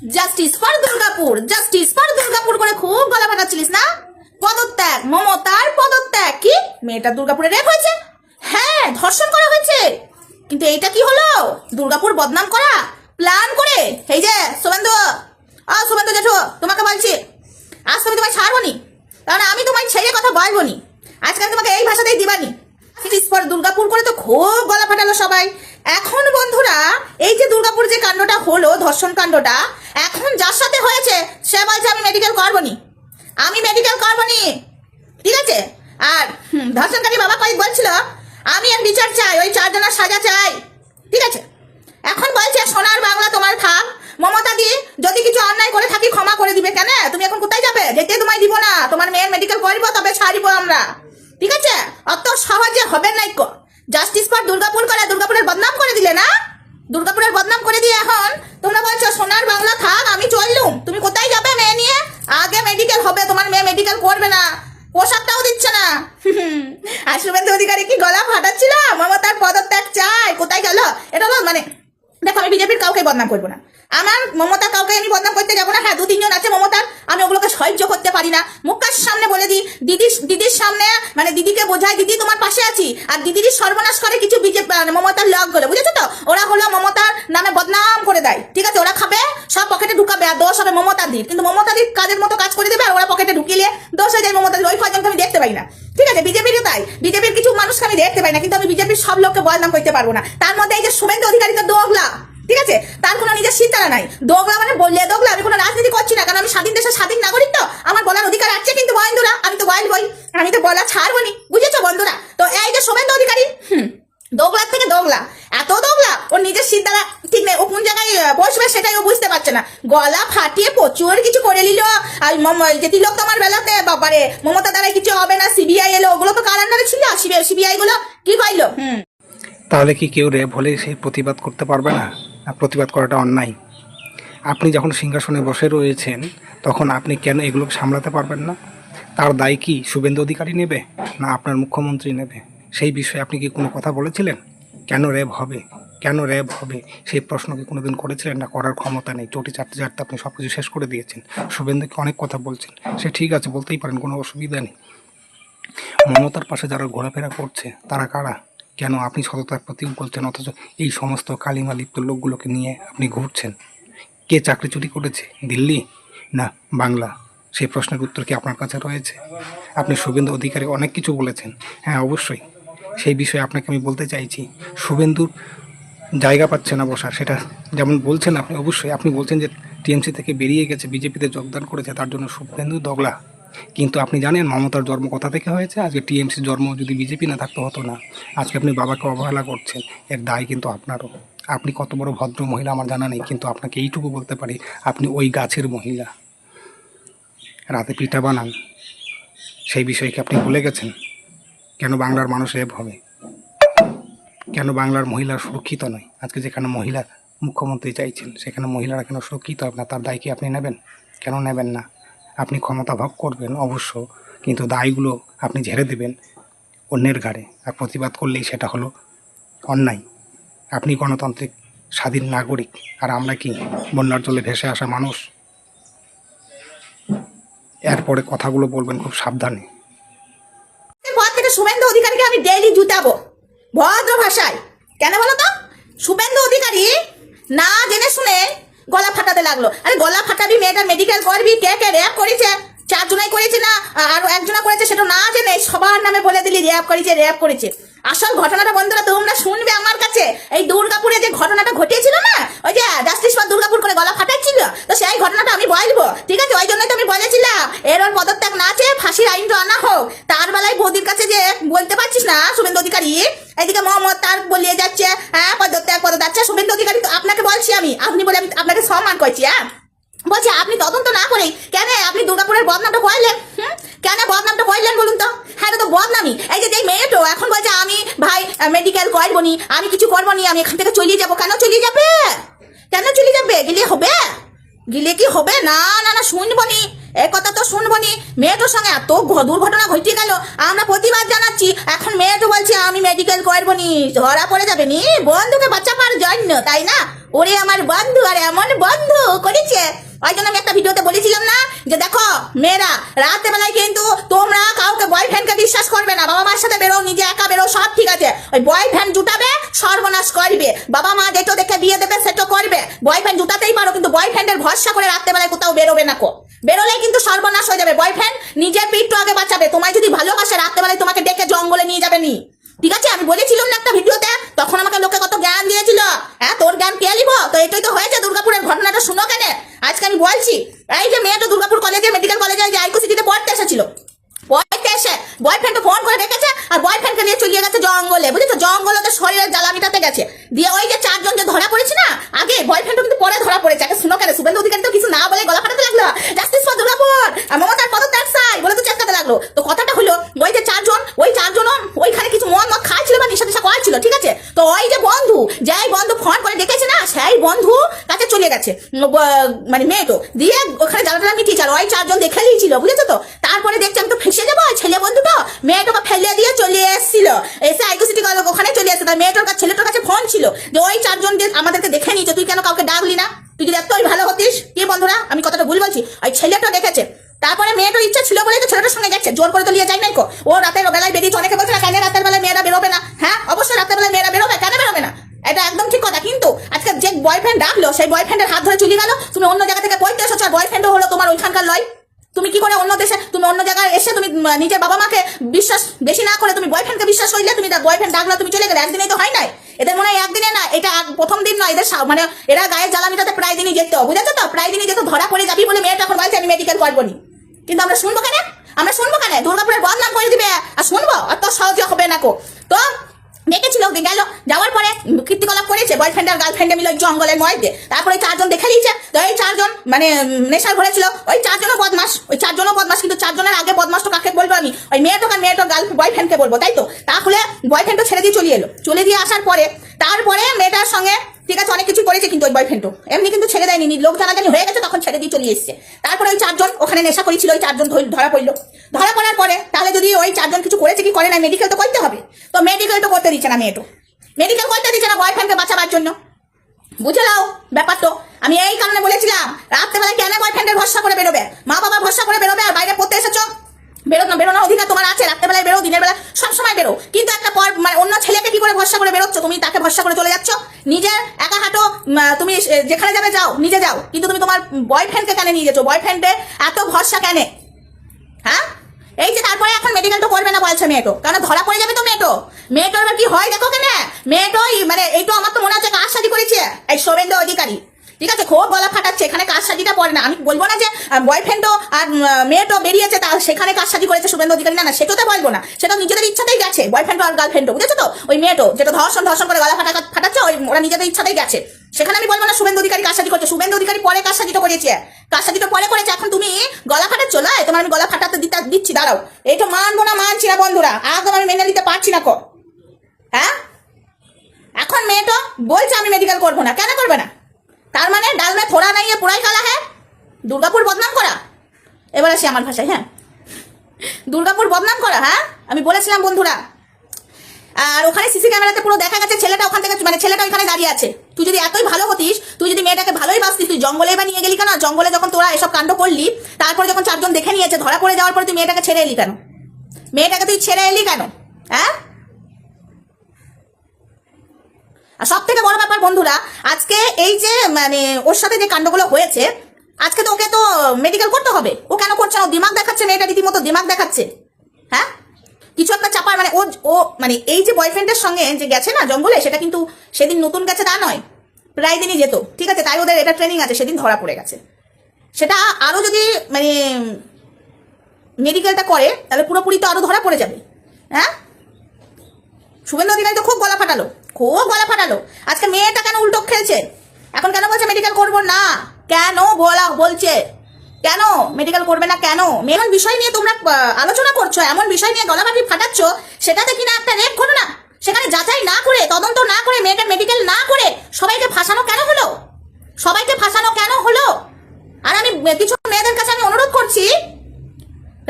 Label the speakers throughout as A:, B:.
A: Justice for Durgapur justice for Durgapur করে খুব গলা ফাটাচ্ছিলিস না? পদত্যাগ, মমতার পদত্যাগ কি? মেয়েটা দুর্গাপুরে রেপ হয়েছে? হ্যাঁ ধর্ষণ করা হয়েছে। কিন্তু এইটা কি হলো? দুর্গাপুর বদনাম করা? প্ল্যান করে? এই যে শুভেন্দু আ শুভেন্দু জেঠু, তোমাকে বলছি, আজ তুমি তোমায় ছাড়বো নি। কারণ আমি তোমায় ছেড়ে কথা বলব নি। আজকাল তোমাকে এই ভাষাতেই দিবানি। ফর দুর্গাপুর করে তো খুব গলা ফাটালো সবাই। এখন বন্ধুরা, এই যে দুর্গাপুর যে কাণ্ডটা হলো, ধর্ষণ কাণ্ডটা, এখন যার সাথে হয়েছে, সে বলছে, আমি মেডিকেল করব নি আমি মেডিকেল করব নি ঠিক আছে? আর ধর্ষণকারী বাবা কয়েক বলছিল, আমি আর বিচার চাই, ওই চারজনের সাজা চাই। ঠিক আছে? এখন বলছে, সোনার বাংলা তোমার থাক। মমতা দি, যদি কিছু অন্যায় করে থাকি, ক্ষমা করে দিবে। কেন? তুমি এখন কোথায় যাবে? যেতে তোমায় দিব না। তোমার মেয়ের মেডিকেল করব, তবে ছাড়িব আমরা। ঠিক আছে? অত সহজে হবে নাই জাস্টিস ফর দুর্গাপুর করে দুর্গাপুরের বদনাম করে দিলে না দুর্গাপুরের বদনাম করে দিয়ে এখন তোমরা বলছো সোনার বাংলা থাক আমি চললুম তুমি কোথায় যাবে মেয়ে নিয়ে আগে মেডিকেল হবে তোমার মেয়ে মেডিকেল করবে না পোশাকটাও দিচ্ছে না আর শুভেন্দু অধিকারী কি গলা ফাটাচ্ছিল মমতার পদত্যাগ চাই কোথায় গেল এটা হলো মানে দেখো আমি বিজেপির কাউকে বদনাম করব না। আমার মমতা কাউকে আমি বদনাম করতে যাব না। হ্যাঁ দু তিনজন আছে মমতার। আমি ওগুলোকে সহ্য করতে পারি না। মুখার সামনে বলে দিই দিদি দিদির সামনে মানে দিদিকে বোঝাই, দিদি, তোমার পাশে আছি। আর দিদির সর্বনাশ করে কিছু বিজেপি মানে মমতার লগগুলো। বুঝেছ তো? ওরা হলো মমতার নামে বদনাম করে দেয়। ঠিক আছে? ওরা খাবে, সব পকেটে ঢুকাবে, আর দোষ হবে মমতা দির কিন্তু মমতা দির কাজের মতো কাজ করে দেবে, আর ওরা পকেটে ঢুকিয়ে দোষ হয়ে যায় মমতা ওই কয়জনকে আমি দেখতে পাই না। ঠিক আছে? বিজেপিরও তাই। বিজেপির কিছু মানুষকে আমি দেখতে পাই না, কিন্তু আমি বিজেপির সব লোককে বদনাম করতে পারব না। তার মধ্যে এই যে শুভেন্দু অধিকারী তো দোগলা। ঠিক আছে? তার কোনো নিজের সিতারা নাই। দোগলা মানে বললে দোগলা, আমি কোনো রাজনীতি করছি না, কারণ আমি স্বাধীন দেশের স্বাধীন নাগরিক তো। আমার বলার অধিকার আছে কিন্তু বন্ধুরা, আমি তো বলবই আমি তো বলা ছাড়বো নি বুঝেছ বন্ধুরা? তো এই যে শুভেন্দু অধিকারী, হুম, দোগলার থেকে দোগলা, এত দোগলা, ওর নিজের সিদ্ধারা ঠিক নেই, ও কোন জায়গায় বসবে সেটাই ও বুঝতে পারছে না। গলা ফাটিয়ে প্রচুর কিছু করে নিল, আর যে তিলক তোমার বেলাতে, বাবারে, মমতা দ্বারা কিছু হবে না সিবিআই এলো, ওগুলো তো কার আন্ডারে ছিল সিবিআই গুলো, কি কইলো? হুম।
B: তাহলে কি কেউ রেপ হলে সে প্রতিবাদ করতে পারবে না? প্রতিবাদ করাটা অন্যায়। আপনি যখন সিংহাসনে বসে রয়েছেন, তখন আপনি কেন এগুলো সামলাতে পারবেন না? তার দায় কি শুভেন্দু অধিকারী নেবে, না আপনার মুখ্যমন্ত্রী নেবে? সেই বিষয়ে আপনি কি কোনো কথা বলেছিলেন? কেন র্যাব হবে? কেন র্যাব হবে? সেই প্রশ্ন কি কোনোদিন করেছিলেন? না, করার ক্ষমতা নেই। চটি চারটে চারটে আপনি সব কিছু শেষ করে দিয়েছেন। শুভেন্দুকে অনেক কথা বলছেন। সে ঠিক আছে, বলতেই পারেন, কোনো অসুবিধা নেই। মমতার পাশে যারা ঘোরাফেরা করছে, তারা কারা? কেন আপনি সততার প্রতীক বলছেন? অথচ এই সমস্ত কালিমা লিপ্ত লোকগুলোকে নিয়ে আপনি ঘুরছেন। কে চাকরি চুরি করেছে? দিল্লি? না, বাংলা। সেই প্রশ্নের উত্তর কি আপনার কাছে রয়েছে? আপনি শুভেন্দু অধিকারী অনেক কিছু বলেছেন। হ্যাঁ অবশ্যই। সেই বিষয়ে আপনাকে আমি বলতে চাইছি, শুভেন্দুর জায়গা পাচ্ছে না বসার, সেটা যেমন বলছেন আপনি, অবশ্যই। আপনি বলছেন যে টিএমসি থেকে বেরিয়ে গেছে, বিজেপিতে যোগদান করেছে, তার জন্য শুভেন্দু দগলা। কিন্তু আপনি জানেন মমতার জন্ম কোথা থেকে হয়েছে? আজকে টিএমসির জন্ম যদি বিজেপি না থাকতো, হতো না। আজকে আপনি বাবাকে অবহেলা করছেন, এর দায় কিন্তু আপনারও। আপনি কত বড় ভদ্র মহিলা আমার জানা নেই, কিন্তু আপনাকে এইটুকু বলতে পারি, আপনি ওই গাছের মহিলা। রাতে পিঠা বানান, সেই বিষয়কে আপনি ভুলে গেছেন? কেন বাংলার মানুষ রেপ হবে কেন বাংলার মহিলা সুরক্ষিত নয়? আজকে যেখানে মহিলা মুখ্যমন্ত্রী চাইছেন, সেখানে মহিলারা কেন সুরক্ষিত? হবে না তার দায় কি আপনি নেবেন? কেন নেবেন না? আপনি ক্ষমতা ভোগ করবেন অবশ্য, কিন্তু দায়গুলো আপনি ঝেড়ে দেবেন অন্যের ঘাড়ে। আর প্রতিবাদ করলেই সেটা হলো অন্যায়। আপনি গণতান্ত্রিক, স্বাধীন নাগরিক, আর আমরা কি বন্যার জলে ভেসে আসা মানুষ? এরপরে কথাগুলো বলবেন খুব সাবধানে।
A: শুভেন্দু অধিকারীকে আমি ডেইলি জুতাবো ভদ্র ভাষায়। কেন বলো তো? শুভেন্দু অধিকারী না জেনে শুনে গলা ফাটাতে লাগল। আরে গলা ফাটাবি, মেয়েটার মেডিকেল করবি, কে কে র্যাপ করেছে? চারজনাই করেছে না? আর একজনা করেছে, সেটা না জেনে সবার নামে বলে দিলি র্যাপ করেছে র্যাপ করেছে। আসল ঘটনাটা বন্ধুরা, তোমরা শুনবে আমার কাছে। এই দুর্গাপুরে যে ঘটনাটা ঘটেছিল না, ওই যে জাস্টিস ফর দুর্গাপুর করে গলা ফাটাচ্ছিল, তো সেই ঘটনাটা আমি বলব, ঠিক আছে? ওই জন্যই তো আমি বলেছিলাম এর ওর পদত্যাগ না চেয়ে ফাঁসির আইনটা আনা হোক। তার বেলায় বৌদির কাছে যে বলতে পারছিস না, শুভেন্দু অধিকারী? এদিকে মোহাম্মদ তার বলিয়ে যাচ্ছে হ্যাঁ পদত্যাগ পদত্যাগ শুভেন্দু অধিকারী তো আপনাকে বলছি আমি, আপনি বলে আমি আপনাকে সম্মান করছি হ্যাঁ? বলছি, আপনি তদন্ত না করে কেন আপনি দুর্গাপুরের বদনামটা করলেন? কেন বদনামটা করলেন বলুন তো? হ্যাঁ তো বদনামি এই যে যে মেয়েটো, এখন বলছে আমি ভাই মেডিকেল করব নি, আমি কিছু করব নি, আমি এখান থেকে চলিয়ে যাব। কেন চলিয়ে যাবে? কেন চলে যাবে? গেলে হবে? গেলে কি হবে? না না না, শুনব নি। এ কথা তো শুনব নি। মেয়েটোর সঙ্গে এত দুর্ঘটনা ঘটে গেল। আমরা প্রতিবাদ জানাচ্ছি। এখন মেয়েটো বলছে, আমি মেডিকেল করব নি। ধরা পড়ে যাবে নি। বন্ধুকে বাচ্চা পাওয়ার জন্য, তাই না? ওরে আমার বন্ধু, আর এমন বন্ধু করেছে। ওই জন্য আমি একটা ভিডিওতে বলেছিলাম না, যে দেখো, মেয়েরা রাতে বেলায় কিন্তু তোমরা কাউকে বয়ফ্রেন্ডকে বিশ্বাস করবে না। বাবা মার সাথে বেরো, নিজে একা বেরো, সব ঠিক আছে। ওই বয়ফ্রেন্ড জুটাবে, সর্বনাশ করবে। বাবা মা যেটা দেখে বিয়ে দেবে, সেটা করবে। বয়ফ্রেন্ড জুটাতেই পারো, কিন্তু বয়ফ্রেন্ডের ভরসা করে রাত্রেবেলায় বেলায় কোথাও বেরোবে না কো। বেরোলে কিন্তু সর্বনাশ হয়ে যাবে। বয়ফ্রেন্ড নিজের পিঠটা আগে বাঁচাবে। তোমায় যদি ভালোবাসে রাত্রেবেলায় তোমাকে ডেকে জঙ্গলে নিয়ে যাবে নি ঠিক আছে আমি বলেছিলাম না একটা ভিডিওতে তখন আমাকে লোকে কত জ্ঞান দিয়েছিল হ্যাঁ তোর জ্ঞান কে লিব তো এটাই তো হয়েছে দুর্গাপুরের ঘটনাটা শুনো কেন আজকে আমি বলছি এই যে মেয়েটা দুর্গাপুর কলেজে মেডিকেল কলেজে যে আইকো সিটিতে পড়তে এসেছিল পড়তে এসে বয়ফ্রেন্ড ফোন করে রেখেছে আর বয়ফ্রেন্ডকে নিয়ে চলিয়ে গেছে জঙ্গলে বুঝেছ জঙ্গলে তো শরীরের জ্বালা মিটাতে গেছে দিয়ে ওই যে চারজন যে ধরা পড়েছে না, আগে কিন্তু পরে ধরা পড়েছে। আগে শুনো কেন, শুভেন্দু অধিকারী তো কিছু না বলে গলা ফাটাতে লাগল। জাস্টিস ফর মমতার বলে তো লাগল। তো কথাটা হলো, ওই যে চারজন, ওই চারজন ওইখানে কিছু মদ মদ খাইছিল বা নিশা করাচ্ছিল ঠিক আছে? তো ওই যে বন্ধু, যাই বন্ধু ফোন করে না, সেই বন্ধু কাছে চলে গেছে। মানে মেয়ে তো। দিয়ে ওখানে জ্বালাটা মিটিয়েছে আর ওই চারজন দেখে নিয়েছিল, বুঝেছ তো? তারপরে দেখছি আমি তো ফেসে যাব ছেলে বন্ধু তো। ফেলে দিয়ে চলে এসেছিল। এসে আইকো সিটি ওখানে চলে এসে তার মেয়েটার কাছে ছিল যে ওই চারজন যে আমাদেরকে দেখে নিয়েছে। তুই কেন কাউকে ডাকলি না? তুই যদি এতই ভালো হতিস, কি বন্ধুরা? আমি কথাটা ভুল বলছি। ওই ছেলেটা দেখেছে। তারপরে মেয়েটার ইচ্ছা ছিল বলে তো ছেলেটার সঙ্গে গেছে। জোর করে তো নিয়ে যায় নাই কো। ও রাতের বেলায় বেরিয়েছে, অনেকে বলছে না কেন রাতের বেলায় মেয়েরা বেরোবে না। হ্যাঁ অবশ্যই রাতের বেলায় মেয়েরা বেরোবে, কেন বেরোবে না? এটা একদম ঠিক কথা। কিন্তু আজকে যে বয়ফ্রেন্ড ডাকলো, সেই বয়ফ্রেন্ডের হাত ধরে চলে গেল। তুমি অন্য জায়গা থেকে পড়তে এসেছ, আর বয়ফ্রেন্ডও হলো তোমার ওইখানকার লয়। তুমি কি করে অন্য দেশে তুমি অন্য জায়গায় এসে তুমি নিজের বাবা মাকে বিশ্বাস বেশি না করে তুমি বয়ফ্রেন্ডকে বিশ্বাস করলে, তুমি বয়ফ্রেন্ড ডাকলো, তুমি চলে গেলে। একদিনেই তো হয় নাই। এদের মনে হয় একদিনে না, এটা প্রথম দিন নয় এদের মানে এরা গায়ের জ্বালা মিটাতে প্রায় দিনই যেত বুঝেছ তো? প্রায় দিনই যেত ধরা পড়ে যাবি বলে মেয়েটা এখন বলছে, আমি মেডিকেল করব নি কিন্তু আমরা শুনব কেন? আমরা শুনব কেন? দুর্গাপুরের বদনাম করে দিবে। আর শুনব? আর তোর সহজে হবে না কো। তো দেখেছিল গেল, যাওয়ার পরে কীর্তিকলাপ করেছে বয়ফ্রেন্ড আর গার্লফ্রেন্ডে মিলে জঙ্গলের মধ্যে তারপরে চারজন দেখে নিয়েছে, তো এই চারজন মানে নেশার ঘরে ছিল। ওই চারজনও বদমাস ওই চারজনও বদমাস কিন্তু চারজনের আগে বদমাস তো কাকে বলব আমি? ওই মেয়েটোকে আর মেয়েটোর গার্ল বয়ফ্রেন্ডকে বলব, তাই তো? তাহলে বয়ফ্রেন্ডও ছেড়ে দিয়ে চলে এলো। চলে দিয়ে আসার পরে, তারপরে মেয়েটার সঙ্গে, ঠিক আছে, অনেক কিছু করেছে কিন্তু ওই বয়ফ্রেন্ডও এমনি কিন্তু ছেড়ে দেয়নি লোক জানাজানি হয়ে গেছে, তখন ছেড়ে দিয়ে চলে এসেছে। তারপরে ওই চারজন ওখানে নেশা করেছিল, ওই চারজন ধরা পড়ল। ধরা পড়ার পরে, তাহলে যদি ওই চারজন কিছু করেছে কি করে না মেডিকেল তো করতে হবে। তো মেডিকেল তো করতে দিচ্ছে না মেয়েটো। মেডিকেল করতে দিচ্ছে না বয়ফ্রেন্ডকে বাঁচাবার জন্য। বুঝে নাও ব্যাপার তো আমি এই কারণে বলেছিলাম, রাত্রেবেলায় কেন বয়ফ্রেন্ডের ভরসা করে বেরোবে? মা বাবার ভরসা করে বেরোবে আর বাইরে পড়তে এসেছ? বেরো না বেরোনোর অধিকার তোমার আছে, রাত্রেবেলায় বেরো, দিনের বেলা সবসময় বেরো। কিন্তু একটা পর মানে অন্য ছেলেকে কি করে ভরসা করে বেরোচ্ছ? তুমি তাকে ভরসা করে চলে যাচ্ছ। নিজের একা হাঁটো তুমি যেখানে যাবে যাও, নিজে যাও। কিন্তু তুমি তোমার বয়ফ্রেন্ডকে কেন নিয়ে যাচ্ছ বয়ফ্রেন্ডে এত ভরসা কেন? হ্যাঁ? এই যে তারপরে এখন মেডিকেল তো করবে না বলছে মেয়েটো। কারণ ধরা পড়ে যাবে তো মেয়েটো? মেয়েটোর কি হয় দেখো কেন মেয়েটো মানে এইটো আমার তো মনে হচ্ছে কাজ শাদি করেছে? এই শুভেন্দু অধিকারী। ঠিক আছে খুব গলা ফাটাচ্ছে, এখানে কাজ সাজিটা পড়ে না? আমি বলব না যে বয়ফ্রেন্ডও আর মেয়েটো বেরিয়েছে, তা সেখানে কাজ সাজি করেছে শুভেন্দু অধিকারী? না না সেটা তো বলব না। সেটা নিজেদের ইচ্ছাতেই গেছে বয়ফ্রেন্ড আর গার্লফ্রেন্ডও বুঝেছ তো? ওই মেয়েটো, যেটা ধর্ষণ ধর্ষণ করে গলা ফাটা ফাটাচ্ছে, ওই ওরা নিজেদের ইচ্ছাতেই গেছে। সেখানে আমি বলব না শুভেন্দু অধিকারী কাজ সাজি করছে। শুভেন্দু অধিকারী পরে কাজ সাজিটা করেছে? কাজ সাজিটা পরে করেছে? এখন তুমি গলা ফাটাচ্ছ, না? তোমার আমি গলা ফাটাতে দিতে দিচ্ছি, দাঁড়াও। এইটা মানবো না, মানছি না, বন্ধুরা। একদম আমি মেনে নিতে পারছি না কো। হ্যাঁ? এখন মেয়েটা বলছে আমি মেডিকেল করব না। কেন করবে না? তার মানে ডাল মে থোড়া নাই পুরাই কালা হ্যাঁ? দুর্গাপুর বদনাম করা? এবার আসি আমার ভাষায় হ্যাঁ? দুর্গাপুর বদনাম করা হ্যাঁ? আমি বলেছিলাম, বন্ধুরা। আর ওখানে সিসি ক্যামেরাতে পুরো দেখা গেছে, ছেলেটা ওখান থেকে মানে ছেলেটা ওখানে দাঁড়িয়ে আছে। তুই যদি এতই ভালো হতিস, তুই যদি মেয়েটাকে ভালোই বাসতিস, তুই জঙ্গলে বা নিয়ে গেলি কেন? জঙ্গলে যখন তোরা এসব কাণ্ড করলি, তারপরে যখন চারজন দেখে নিয়েছে, ধরা পড়ে যাওয়ার পরে তুই মেয়েটাকে ছেড়ে এলি কেন? মেয়েটাকে তুই ছেড়ে এলি কেন? হ্যাঁ? আর সব থেকে বড় ব্যাপার বন্ধুরা, আজকে এই যে মানে ওর সাথে যে কাণ্ডগুলো হয়েছে, আজকে তো ওকে তো মেডিকেল করতে হবে। ও কেন করছে না? ও দিমাগ দেখাচ্ছে, মেয়েটা রীতিমতো দিমাগ দেখাচ্ছে। হ্যাঁ? কিছু একটা চাপার মানে ও ও মানে এই যে বয়ফ্রেন্ডের সঙ্গে যে গেছে না জঙ্গলে, সেটা কিন্তু সেদিন নতুন গেছে তা নয়। প্রায় দিনই যেত, ঠিক আছে? তাই ওদের এটা ট্রেনিং আছে, সেদিন ধরা পড়ে গেছে। সেটা আরও যদি মানে মেডিকেলটা করে, তাহলে পুরোপুরি তো আরও ধরা পড়ে যাবে। হ্যাঁ? শুভেন্দু অধিকারী তো খুব গলা ফাটালো। খুব গলা ফাটালো। আজকে মেয়েটা কেন উল্টো খেলছে? এখন কেন বলছে মেডিকেল করব? না। কেন বলা বলছে? কেন মেডিকেল করবে না কেন? এমন বিষয় নিয়ে তোমরা আলোচনা করছ, এমন বিষয় নিয়ে গলাবাটি ফাটাচ্ছ, সেটাতে কিনা একটা রেপ করো না সেখানে যাচাই না করে, তদন্ত না করে, মেয়েটার মেডিকেল না করে সবাইকে ফাঁসানো কেন হলো? সবাইকে ফাঁসানো কেন হলো? আর আমি কিছু মেয়েদের কাছে আমি অনুরোধ করছি,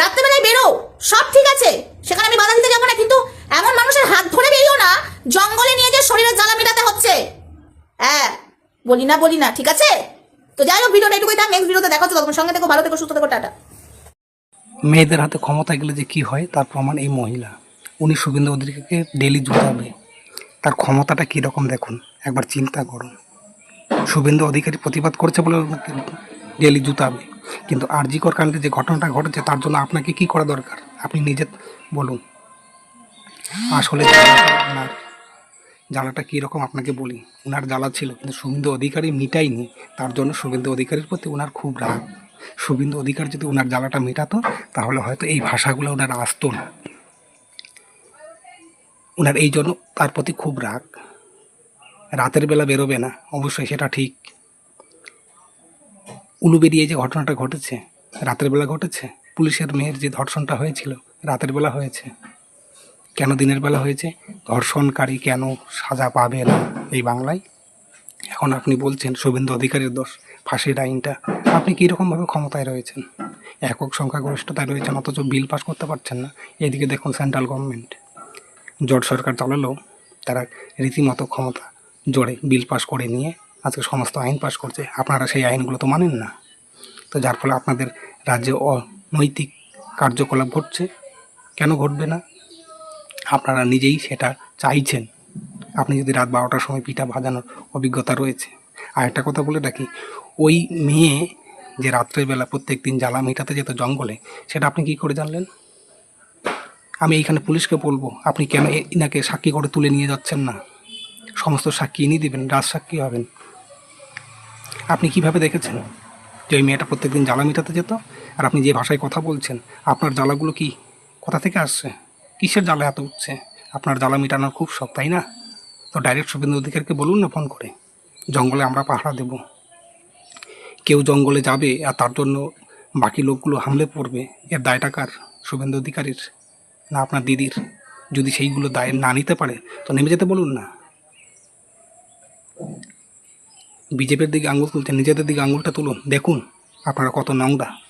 A: রাত্রেবেলায় বেরো, সব ঠিক আছে। সেখানে আমি বাধা দিতে যাব না, কিন্তু এমন মানুষের হাত ধরে বেরিও না জঙ্গলে নিয়ে গিয়ে শরীরের জ্বালা মেটাতে হচ্ছে। হ্যাঁ বলি না বলি না, ঠিক আছে? তো যাই হোক, ভিডিওটা এটুকুই থাক নেক্সট ভিডিওতে দেখা হচ্ছে তখন সঙ্গে থেকো, ভালো থেকো, সুস্থ থেকো, টাটা।
B: মেয়েদের হাতে ক্ষমতা গেলে যে কি হয়, তার প্রমাণ এই মহিলা। উনি শুভেন্দু অধিকারীকে ডেলি জুতাবে তার ক্ষমতাটা কীরকম দেখুন, একবার চিন্তা করুন। শুভেন্দু অধিকারী প্রতিবাদ করছে বলে ডেলি জুতাবে কিন্তু আরজিকর কাণ্ডে যে ঘটনাটা ঘটেছে, তার জন্য আপনাকে কি করা দরকার? আপনি নিজে বলুন। আসলে ওনার জ্বালাটা কীরকম আপনাকে বলি? ওনার জ্বালা ছিল, কিন্তু শুভেন্দু অধিকারী মিটাইনি তার জন্য শুভেন্দু অধিকারীর প্রতি ওনার খুব রাগ। শুভেন্দু অধিকার যদি ওনার জ্বালাটা মেটাতো, তাহলে হয়তো এই ভাষাগুলো ওনার আসতো না। ওনার এই জন্য তার প্রতি খুব রাগ। রাতের বেলা বেরোবে না, অবশ্যই সেটা ঠিক। উলুবেরিয়ে যে ঘটনাটা ঘটেছে, রাতের বেলা ঘটেছে, পুলিশের মেয়ের যে ধর্ষণটা হয়েছিল, রাতের বেলা হয়েছে। কেন দিনের বেলা হয়েছে? ধর্ষণকারী কেন সাজা পাবে না এই বাংলায়? এখন আপনি বলছেন শুভেন্দু অধিকারীর দোষ, ফাঁসির আইনটা। আপনি কীরকমভাবে ক্ষমতায় রয়েছেন? একক সংখ্যাগরিষ্ঠতায় রয়েছেন, অথচ বিল পাস করতে পারছেন না। এদিকে দেখুন সেন্ট্রাল গভর্নমেন্ট। জোট সরকার চালালেও তারা রীতিমতো ক্ষমতা জোরে বিল পাস করে নিয়ে আজকে সমস্ত আইন পাস করছে। আপনারা সেই আইনগুলো তো মানেন না। তো যার ফলে আপনাদের রাজ্যে অনৈতিক কার্যকলাপ ঘটছে। কেন ঘটবে না? আপনারা নিজেই সেটা চাইছেন। আপনি যদি রাত বারোটার সময় পিঠা ভাজানোর অভিজ্ঞতা রয়েছে। আর একটা কথা বলে রাখি, ওই মেয়ে যে রাত্রেবেলা প্রত্যেক দিন জ্বালা মেটাতে যেত জঙ্গলে, সেটা আপনি কি করে জানলেন? আমি এইখানে পুলিশকে বলব, আপনি কেন ইনাকে সাক্ষী করে তুলে নিয়ে যাচ্ছেন না? সমস্ত সাক্ষী ইনি দেবেন, রাজ সাক্ষী হবেন। আপনি কীভাবে দেখেছেন যে ওই মেয়েটা প্রত্যেকদিন জ্বালা মেটাতে যেত? আর আপনি যে ভাষায় কথা বলছেন, আপনার জ্বালাগুলো কি কোথা থেকে আসছে? কিসের জ্বালা এত উঠছে আপনার জ্বালা মেটানোর খুব শখ, তাই না? তো ডাইরেক্ট শুভেন্দু অধিকারকে বলুন না ফোন করে। জঙ্গলে আমরা পাহারা দেব। কেউ জঙ্গলে যাবে আর তার জন্য বাকি লোকগুলো হামলে পড়বে, এর দায়টা কার? শুভেন্দু অধিকারীর না আপনার দিদির? যদি সেইগুলো দায় না নিতে পারে, তো নেমে যেতে বলুন না। বিজেপির দিকে আঙুল তুলছেন নিজেদের দিকে আঙুলটা তুলুন। দেখুন আপনারা কত নোংরা।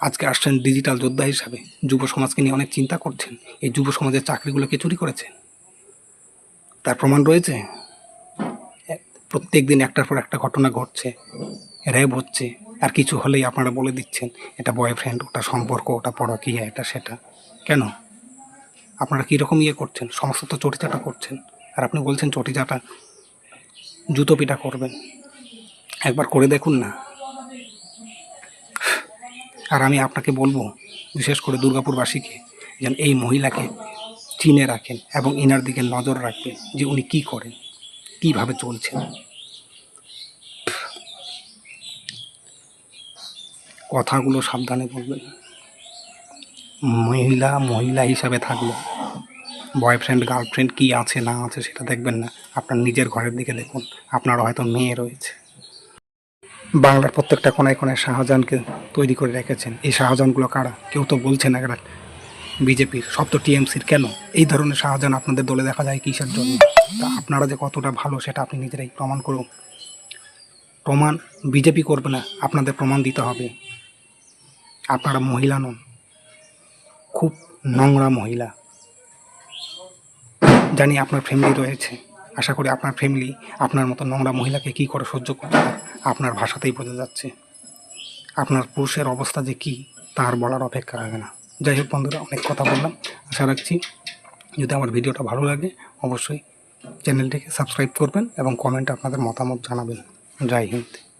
B: আজকে আসছেন ডিজিটাল যোদ্ধা হিসাবে। যুব সমাজকে নিয়ে অনেক চিন্তা করছেন। এই যুব সমাজের চাকরিগুলোকে চুরি করেছেন তার প্রমাণ রয়েছে। প্রত্যেক দিন একটার পর একটা ঘটনা ঘটছে, র্যাব হচ্ছে, আর কিছু হলেই আপনারা বলে দিচ্ছেন, এটা বয়ফ্রেন্ড ওটা সম্পর্ক, ওটা পড়া পরকীয়া, এটা সেটা। কেন? আপনারা কীরকম ইয়ে করছেন? সমস্ত তো চটিচাটা করছেন। আর আপনি বলছেন চটিচাটা জুতো পিটা করবেন। একবার করে দেখুন না। আর আমি আপনাকে বলব, বিশেষ করে দুর্গাপুরবাসীকে, যেন এই মহিলাকে চিনে রাখেন এবং ইনার দিকে নজর রাখবেন যে উনি কি করেন, কীভাবে চলছেন। কথাগুলো সাবধানে বলবেন। মহিলা মহিলা হিসাবে থাকল। বয়ফ্রেন্ড, গার্লফ্রেন্ড কি আছে না আছে সেটা দেখবেন না। আপনার নিজের ঘরের দিকে দেখুন। আপনার হয়তো মেয়ে রয়েছে। বাংলার প্রত্যেকটা কোনায় কোনায় শাহজাহানকে তৈরি করে রেখেছেন। এই শাহজাহানগুলো কারা? কেউ তো বলছে না এরা। বিজেপির, সব তো টিএমসির। কেন? এই ধরনের শাহজাহান আপনাদের দলে দেখা যায় কিসের জন্য? তা আপনারা যে কতটা ভালো সেটা আপনি নিজেরাই প্রমাণ করুন। প্রমাণ বিজেপি করবে না, আপনাদের প্রমাণ দিতে হবে। আপনারা মহিলা নন। খুব নোংরা মহিলা। জানি আপনার ফ্যামিলি রয়েছে। আশা করি আপনার ফ্যামিলি আপনার মতো নোংরা মহিলাকে কী করে সহ্য পারে আপনার ভাষাতেই বোঝা যাচ্ছে। আপনার পুরুষের অবস্থা যে কী, তার বলার অপেক্ষা রাখে না। যাই হোক বন্ধুরা, অনেক কথা বললাম। আশা রাখছি যদি আমার ভিডিওটা ভালো লাগে, অবশ্যই চ্যানেলটিকে সাবস্ক্রাইব করবেন এবং কমেন্টে আপনাদের মতামত জানাবেন। যাই হিন্দ।